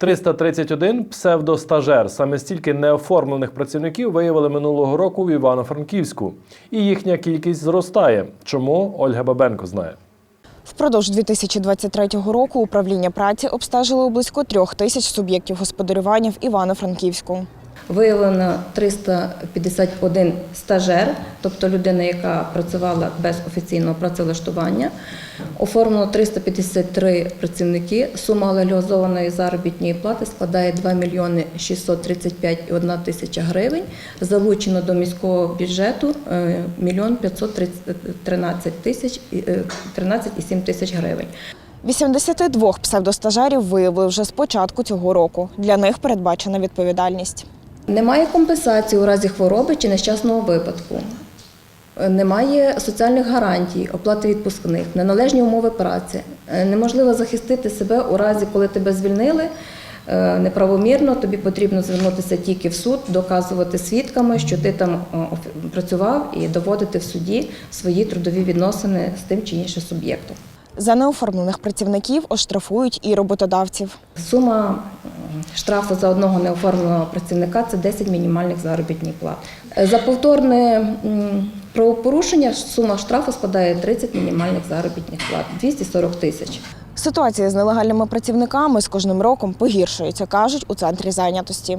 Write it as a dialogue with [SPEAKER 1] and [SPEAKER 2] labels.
[SPEAKER 1] 331 псевдостажер. Саме стільки неоформлених працівників виявили минулого року в Івано-Франківську. І їхня кількість зростає. Чому Ольга Бабенко знає?
[SPEAKER 2] Впродовж 2023 року управління праці обстежило близько трьох тисяч суб'єктів господарювання в Івано-Франківську.
[SPEAKER 3] Виявлено 351 стажер, тобто людина, яка працювала без офіційного працевлаштування. Оформлено 353 працівники. Сума легалізованої заробітної плати складає 2 мільйони 635,1 тисяча гривень. Залучено до міського бюджету е, мільйон 513 тисяч і, е, 13,7 тисяч гривень.
[SPEAKER 2] 82 псевдостажерів виявили вже з початку цього року. Для них передбачена відповідальність.
[SPEAKER 3] Немає компенсації у разі хвороби чи нещасного випадку. Е, Немає соціальних гарантій, оплати відпускних, неналежні умови праці. Е, Неможливо захистити себе у разі, коли тебе звільнили е, неправомірно. Тобі потрібно звернутися тільки в суд, доказувати свідками, що ти там працював, і доводити в суді свої трудові відносини з тим чи іншим суб'єктом.
[SPEAKER 2] За неоформлених працівників оштрафують і роботодавців.
[SPEAKER 3] Сума штрафу за одного неоформленого працівника це 10 мінімальних заробітних плат. Е, За повторне правопорушення сума штрафу складає 30 мінімальних заробітних плат 240 тисяч.
[SPEAKER 2] Ситуація з нелегальними працівниками з кожним роком погіршується, кажуть у центрі зайнятості.